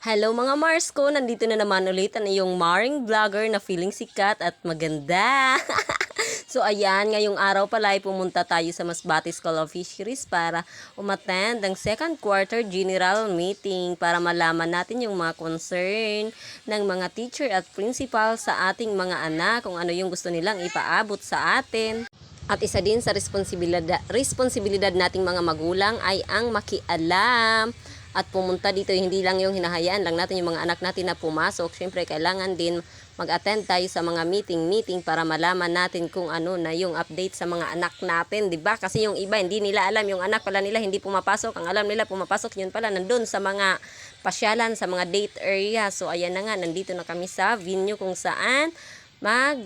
Hello mga Mars ko, nandito na naman ulit ang iyong Maring Vlogger na feeling sikat at maganda. so ayan, ngayong araw pala ay pumunta tayo sa Masbate School of Fisheries para umattend ang second quarter general meeting para malaman natin yung mga concern ng mga teacher at principal sa ating mga anak kung ano yung gusto nilang ipaabot sa atin. At isa din sa responsibilidad, responsibilidad nating mga magulang ay ang makialam at pumunta dito hindi lang yung hinahayaan lang natin yung mga anak natin na pumasok. Siyempre, kailangan din mag-attend tayo sa mga meeting-meeting para malaman natin kung ano na yung update sa mga anak natin, 'di ba? Kasi yung iba hindi nila alam, yung anak pala nila hindi pumapasok. Ang alam nila pumapasok yun pala nandun sa mga pasyalan, sa mga date area. So ayan na nga, nandito na kami sa venue kung saan mag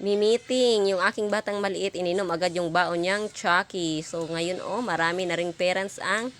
meeting yung aking batang maliit ininom agad yung baon niyang Chucky. So ngayon oh, marami na ring parents ang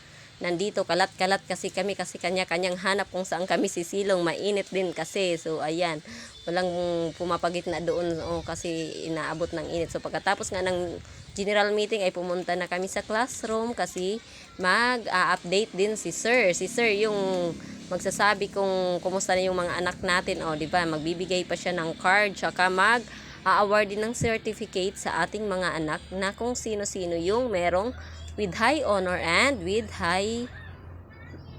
nandito kalat-kalat kasi kami kasi kanya-kanyang hanap kung saan kami sisilong. Mainit din kasi. So ayan. Walang pumapagit na doon. Oh, kasi inaabot ng init. So pagkatapos nga ng general meeting ay pumunta na kami sa classroom kasi mag-update din si sir. Si sir yung magsasabi kung kumusta na yung mga anak natin. Oh di ba? Magbibigay pa siya ng card tsaka mag a-award din ng certificate sa ating mga anak na kung sino-sino yung merong with high honor and with high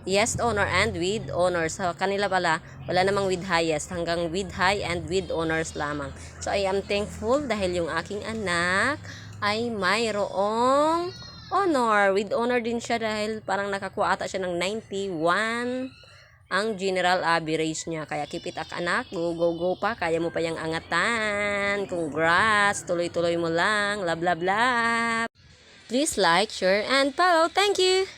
yes honor and with honors. Sa kanila pala, wala namang with highest, hanggang with high and with honors lamang. So I am thankful dahil yung aking anak ay mayroong honor. With honor din siya dahil parang nakakuha ata siya ng 91 ang general average niya. Kaya keep it anak, go go go pa, kaya mo pa yung angatan. Congrats, tuloy-tuloy mo lang. Love love love. Please like, share, and follow. Thank you!